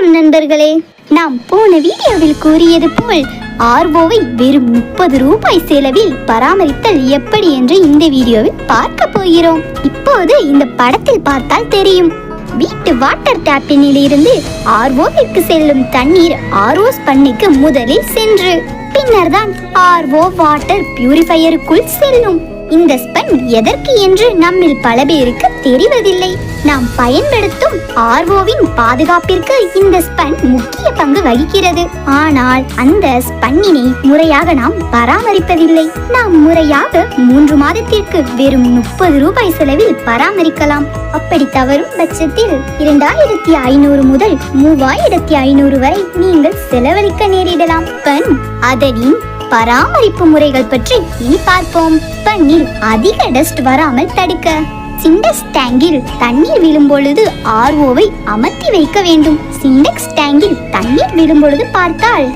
வணக்கம் நண்பர்களே. நாம் போன வீடியோவில் கூறியது போல் ஆர்வோவை வெறும் முப்பது ரூபாய் செலவில் பராமரித்தல் எப்படி என்று இந்த வீடியோவில் பார்க்க போகிறோம். இப்போது இந்த படத்தில் பார்த்தால் தெரியும். வீட்டு வாட்டர் டேப்பினில் இருந்து ஆர்வோவிற்கு செல்லும் தண்ணீர் ஆர்வோஸ் பண்ணிக்கு முதலில் சென்று பின்னர் தான் ஆர்வோ வாட்டர் பியூரிஃபையருக்குள் செல்லும். இந்த ஸ்பன் எதற்கு என்று நம்மில் பல பேருக்கு தெரிவதில்லை. நாம் பயன்படுத்தும் ஆர்வோவின் பாதுகாப்பிற்கு இந்த ஸ்பன் முக்கிய பங்கு வகிக்கிறது. ஆனால் அந்த ஸ்பன்னினை முறையாக நாம் பராமரிப்பதில்லை. நாம் முறையாக மூன்று மாதத்திற்கு வெறும் முப்பது ரூபாய் செலவில் பராமரிக்கலாம். அப்படி தவறும் பட்சத்தில் இரண்டாயிரத்தி ஐநூறு முதல் மூவாயிரத்தி ஐநூறு வரை நீங்கள் செலவழிக்க நேரிடலாம். ஸ்பன் அதனின் பராமரிப்பு முறைகள் பற்றி இனி பார்ப்போம். பண்ணில் அதிக டஸ்ட் வராமல் தடுக்க. சிண்டெக்ஸ் டேங்கில் தண்ணீர் விழும்பொழுது ஆர்ஓவை அமர்த்தி வைக்க வேண்டும். சிண்டெக்ஸ் டேங்கில் தண்ணீர் விழும்பொழுது பார்த்தால்